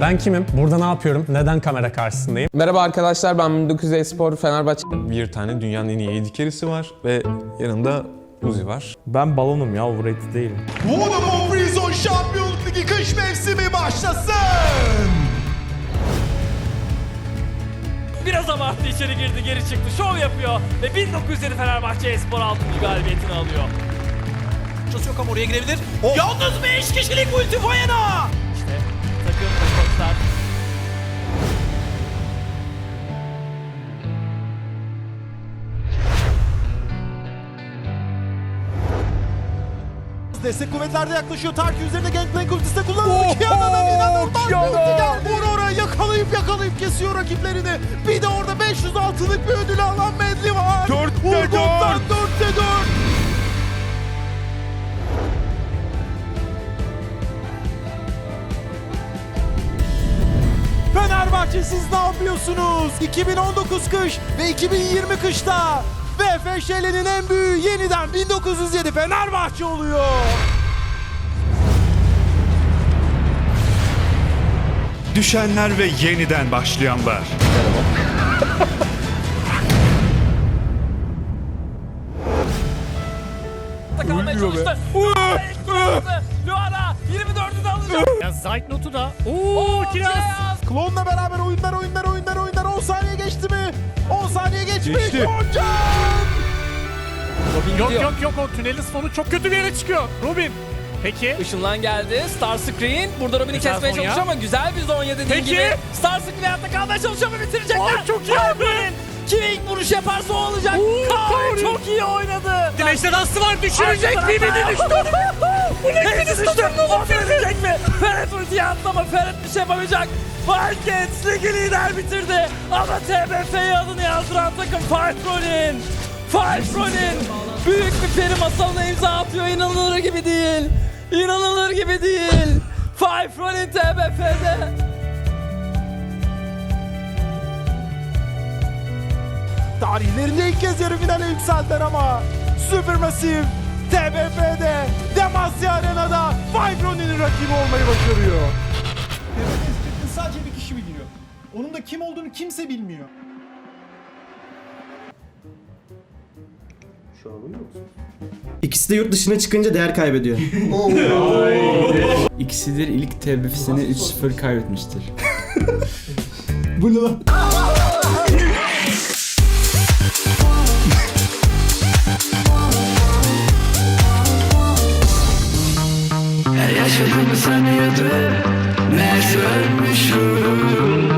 Ben kimim? Burada ne yapıyorum? Neden kamera karşısındayım? Merhaba arkadaşlar ben 19 Espor Fenerbahçe. Bir tane dünyanın en iyi edikerisi var ve yanında Uzi var. Ben balonum ya overrated değilim. Vodafone Freezone Şampiyonluk Ligi kış mevsimi başlasın. Biraz abarttı içeri girdi geri çıktı şov yapıyor ve 1907 Fenerbahçe Espor 6. galibiyetini alıyor. Ama oraya girebilir. Yalnız 5 kişilik ulti. Ve koçlar Destek kuvvetlerde yaklaşıyor. Tarki üzerinde Gangplank ultisi de kullanıldı. Kiana'dan inanılmaz bir ulti geldi. Aurora yakalayıp yakalayıp kesiyor rakiplerini. Bir de orada 500 altınlık bir ödül alan Medli var. 4'te 4. 4'te Fenerbahçe siz ne yapıyorsunuz? 2019 kış ve 2020 kışta VFŞ'lerin en büyüğü yeniden 1907 Fenerbahçe oluyor. Düşenler ve yeniden başlayanlar. da kalmaya çalıştı. Luara 24'ü de alacak. Ya Zeitnot'u da. Oo, Oo Kiraz. Kiraz. Klonla beraber oyunlar oyunlar oyunlar oyunlar 10 saniye geçti mi? 10 saniye geçmiş. Geçti. Hocam! Yok yok yok o tünelin sonu çok kötü bir yere çıkıyor. Robin. Peki. Işınlan geldi. Star Screen. Burada Robin'i Güzel kesmeye çalışıyor ama güzel bir zon yedi dediğin Peki. gibi. Star Screen hayatta kalmaya çalışıyor ama bitirecekler. Ay, çok iyi Harbi'nin Kim ilk vuruş yaparsa o olacak. Oo, Kavri. çok iyi oynadı. Güneşte dansı var düşürecek Bibi'ni tarafta. düştü. Bu ne Hepsi kötü düştü. O bitirecek mi? Ferret ultiyi attı ama Ferret bir şey yapamayacak. Wildcats ligi lider bitirdi. Ama TBF'ye adını yazdıran takım Fight Ronin. Fight Ronin. Büyük bir peri masalına imza atıyor. İnanılır gibi değil. İnanılır gibi değil. Five Ronin TBF'de. Tarihlerinde ilk kez yarı finale yükseldiler ama Supermassive TBF'de Demacia Arena'da Vibron'un rakibi olmayı başarıyor. sadece bir kişi biliyor. Onun da kim olduğunu kimse bilmiyor. İkisi de yurt dışına çıkınca değer kaybediyor. İkisidir ilk TBF'sini 3-0 kaybetmiştir. Bu ne lan? Sanıyordum Meğerse ölmüşüm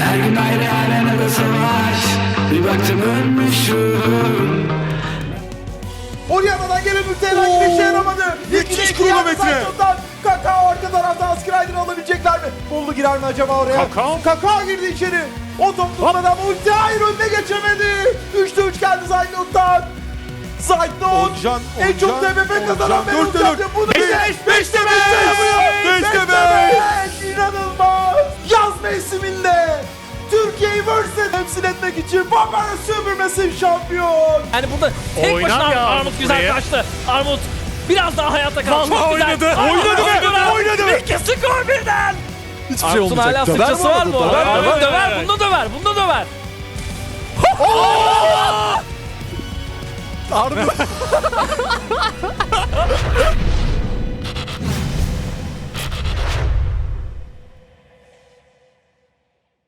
Her gün ayrı arenada savaş Bir baktım ölmüşüm Oriana'dan gelen herhangi bir şey yaramadı. Müthiş kronometre. Kakao arka tarafta Askrider'ı alabilecekler mi? Buldu girer mi acaba oraya? Kakao. Kakao girdi içeri. O top tutmadı ama ulti hayır önüne geçemedi. 3'te 3 geldi Zaynot'tan. Zaynot Olcan, en çok TBF kazanan Olcan, ben olacağım. Bunu Beş, beşte beş Beşte beş. İnanılmaz. Yaz mevsiminde Türkiye'yi versus temsil etmek için Bambara Supermassive şampiyon. Yani burada tek Oynar başına ya Armut Armut güzel burayı. kaçtı. Armut biraz daha hayatta kaldı. Çok güzel. oynadı, Armut oynadı be, oynadı. oynadı. İki skor birden. Hiçbir Armut'un hala sıçrası var bu arada. Döver, Armut döver, döver, döver. bunda döver, döver.